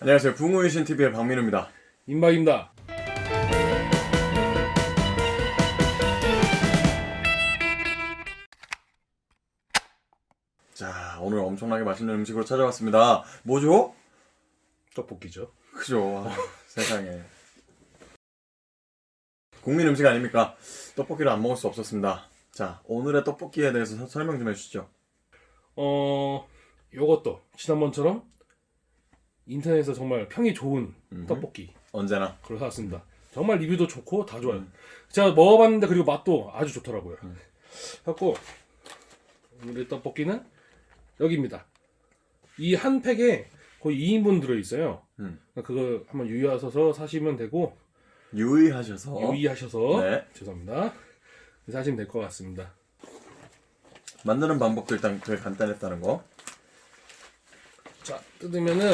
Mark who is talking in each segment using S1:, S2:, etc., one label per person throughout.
S1: 안녕하세요. 붕어유신 TV의 박민우입니다.
S2: 임박입니다.
S1: 자, 오늘 엄청나게 맛있는 음식으로 찾아왔습니다. 뭐죠?
S2: 떡볶이죠.
S1: 그죠. 아, 세상에. 국민 음식 아닙니까? 떡볶이를 안 먹을 수 없었습니다. 자, 오늘의 떡볶이에 대해서 서- 설명 좀 해주시죠.
S2: 어, 요것도 지난번처럼 인터넷에서 정말 평이 좋은. 떡볶이
S1: 언제나.
S2: 그걸 사왔습니다. 정말 리뷰도 좋고 다 좋아요. 제가 먹어봤는데 그리고 맛도 아주 좋더라고요. 갖고 오늘의 떡볶이는 여기입니다. 이 한 팩에 거의 2인분 들어있어요.
S1: 음.
S2: 그거 한번 유의하셔서 사시면 되고
S1: 유의하셔서.
S2: 유의하셔서
S1: 네.
S2: 죄송합니다. 사시면 될 것 같습니다.
S1: 만드는 방법도 일단 되게 간단했다는 거.
S2: 자 뜯으면은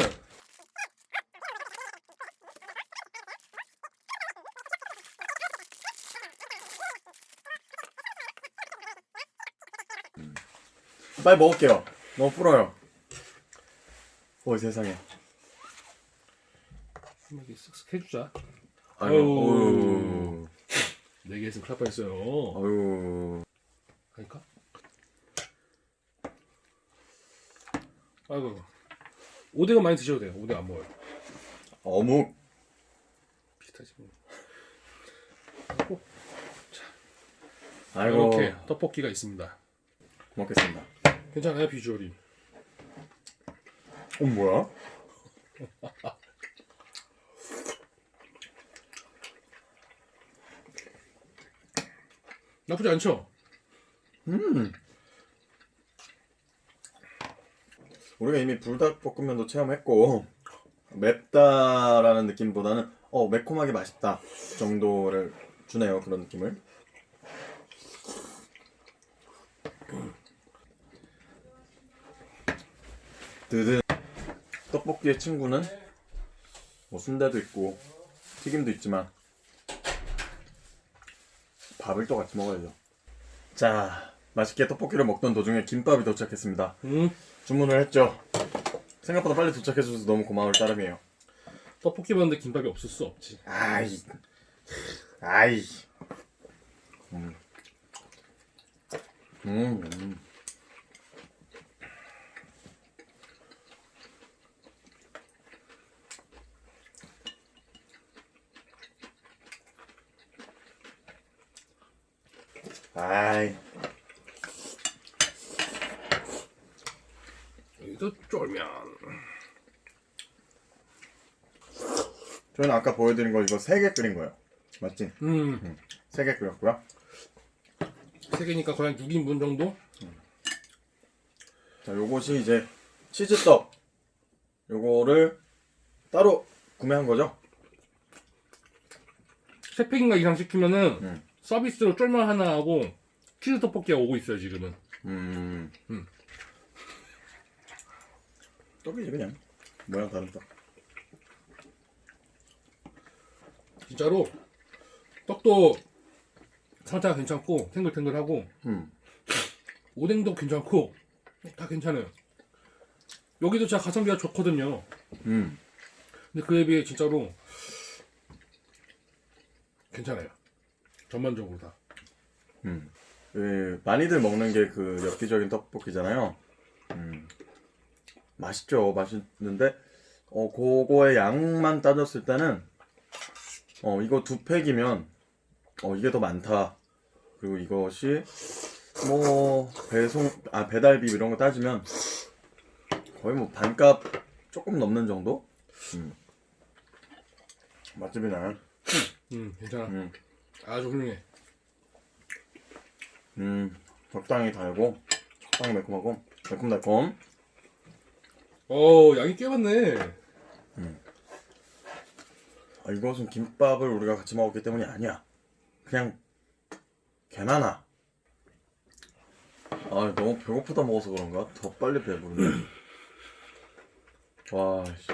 S1: 빨리 먹을게요. 너무 불어요. 오 세상에.
S2: 이렇게 쓱쓱 해주자.
S1: 아유.
S2: 아유. 네 개에서 클라뻔했어요
S1: 아유.
S2: 하니까. 아이고. 오뎅은 많이 드셔도 돼요. 오뎅 안 먹어요.
S1: 어묵.
S2: 비슷하지 뭐. 하고
S1: 아이고.
S2: 이렇게 떡볶이가 있습니다.
S1: 먹겠습니다.
S2: 괜찮아요 비주얼이.
S1: 어 뭐야?
S2: 나쁘지 않죠?
S1: 음. 우리가 이미 불닭볶음면도 체험했고 맵다라는 느낌보다는 어 매콤하게 맛있다 정도를 주네요 그런 느낌을. 드드 떡볶이의 친구는 뭐 순대도 있고 튀김도 있지만 밥을 또 같이 먹어야죠. 자, 맛있게 떡볶이를 먹던 도중에 김밥이 도착했습니다.
S2: 음.
S1: 주문을 했죠. 생각보다 빨리 도착해줘서 너무 고마울 따름이에요.
S2: 떡볶이 봤는데 김밥이 없을 수 없지.
S1: 아이, 아이. 음. 음, 음. 아이,
S2: 여기도 쫄면.
S1: 저희는 아까 보여드린 거 이거 세 개 끓인 거예요. 맞지?
S2: 음.
S1: 세 개 끓였고요.
S2: 세 개니까 거의 한 6인분 정도?
S1: 자, 요것이 이제 치즈떡. 요거를 따로 구매한 거죠?
S2: 세 팩인가 이상 시키면은
S1: 음.
S2: 서비스로 쫄면 하나 하고 치즈 떡볶이가 오고 있어요 지금은.
S1: 음.
S2: 음.
S1: 떡이지 그냥. 모양 다른 떡.
S2: 진짜로 떡도 상태가 괜찮고 탱글탱글하고
S1: 음.
S2: 오뎅도 괜찮고 다 괜찮아요. 여기도 진짜 가성비가 좋거든요.
S1: 음.
S2: 근데 그에 비해 진짜로 괜찮아요. 전반적으로 다.
S1: 음. 그 많이들 먹는 게 그 엽기적인 떡볶이잖아요. 음. 맛있죠. 맛있는데 어 그거의 양만 따졌을 때는 어 이거 두 팩이면 어 이게 더 많다. 그리고 이것이 뭐 배송 아 배달비 이런 거 따지면 거의 뭐 반값 조금 넘는 정도? 음. 맛집이네.
S2: 음, 괜찮아.
S1: 음.
S2: 아주 훌륭해.
S1: 음, 적당히 달고, 적당히 매콤하고, 매콤달콤.
S2: 어, 양이 꽤 많네.
S1: 아, 이것은 김밥을 우리가 같이 먹었기 때문이 아니야. 그냥, 개나나. 아, 너무 배고프다 먹어서 그런가? 더 빨리 배부르네. 와, 씨.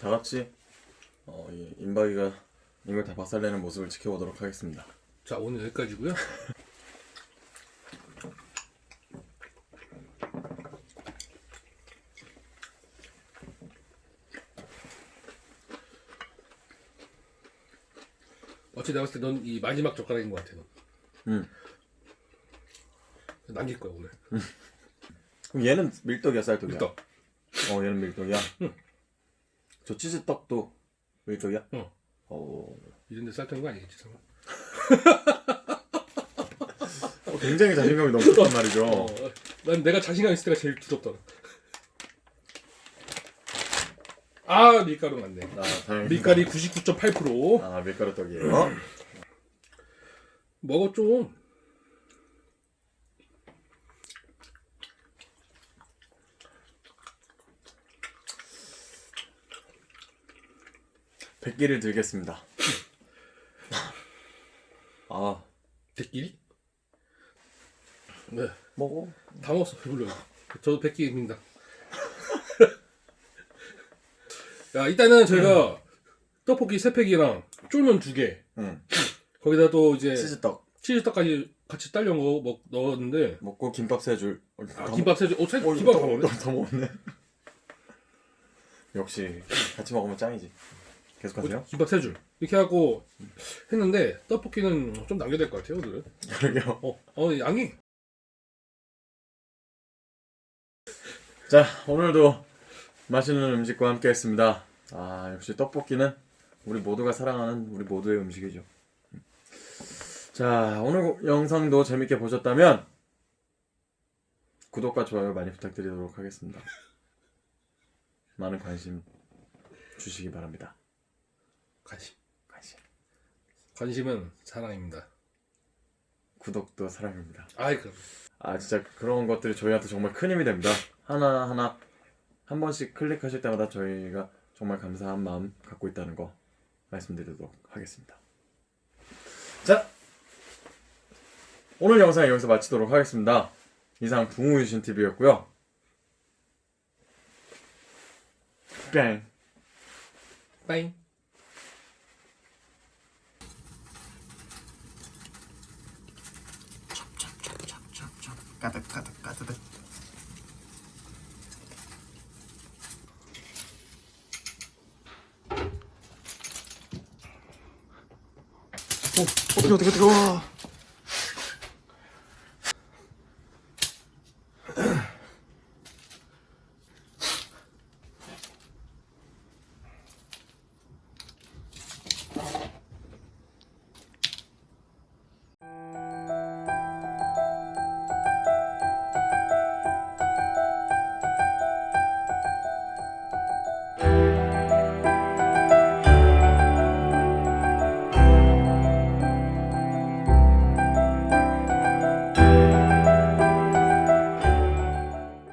S1: 다 같이, 어, 이 임박이가 이걸 다 박살내는 모습을 지켜보도록 하겠습니다.
S2: 자 오늘 여기까지고요. 어찌 나왔을 때 넌 이 마지막 젓가락인 것 같아. 넌.
S1: 음.
S2: 남길 거야 오늘.
S1: 그럼 얘는 밀떡이야 쌀떡이야?
S2: 밀떡.
S1: 어 얘는 밀떡이야. 저 치즈떡도 밀떡이야?
S2: 어.
S1: 어,
S2: 이런 데 쌀떡인 거 아니겠지 설마?
S1: 어, 굉장히 자신감이 넘쳤단 말이죠
S2: 어, 난 내가 자신감 있을 때가 제일 두렵더라. 아 밀가루 맞네.
S1: 아, 다행이다.
S2: 밀가루
S1: 99.8%아 밀가루 떡이에요
S2: 먹어 좀.
S1: 백기를 들겠습니다. 아.
S2: 백끼리? 네,
S1: 먹어
S2: 다 먹었어 배불러요. 저도 백끼입니다. 야 일단은 저희가 떡볶이 세 팩이랑 쫄면 두 개,
S1: 응
S2: 거기다 또 이제
S1: 치즈떡.
S2: 치즈떡까지 같이 딸려 거 먹, 넣었는데.
S1: 먹고 김밥 세 줄. 어,
S2: 아,
S1: 다
S2: 김밥 세줄. 어, 세,
S1: 먹- 어,
S2: 김밥 다다 먹네.
S1: 먹- 다 먹었네? 역시 같이 먹으면 짱이지 계속하세요.
S2: 김밥 세 줄. 이렇게 하고 했는데 떡볶이는 좀 남겨야 될 것 같아요, 오늘은.
S1: 그러게요.
S2: 어, 어 양이.
S1: 자 오늘도 맛있는 음식과 함께 했습니다. 아 역시 떡볶이는 우리 모두가 사랑하는 우리 모두의 음식이죠. 자 오늘 영상도 재밌게 보셨다면 구독과 좋아요 많이 부탁드리도록 하겠습니다. 많은 관심 주시기 바랍니다
S2: 관심.
S1: 관심
S2: 관심은 사랑입니다.
S1: 구독도 사랑입니다
S2: 아이 그럼.
S1: 아 진짜 그런 것들이 저희한테 정말 큰 힘이 됩니다. 하나 하나 한 번씩 클릭하실 때마다 저희가 정말 감사한 마음 갖고 있다는 거 말씀드리도록 하겠습니다. 자 오늘 영상 여기서 마치도록 하겠습니다. 이상 붕우 유신 TV였고요. 뺑.
S2: 빠잉.
S1: 까득 까득 까득. 어, 어떻게 어떻게 어떻게 와.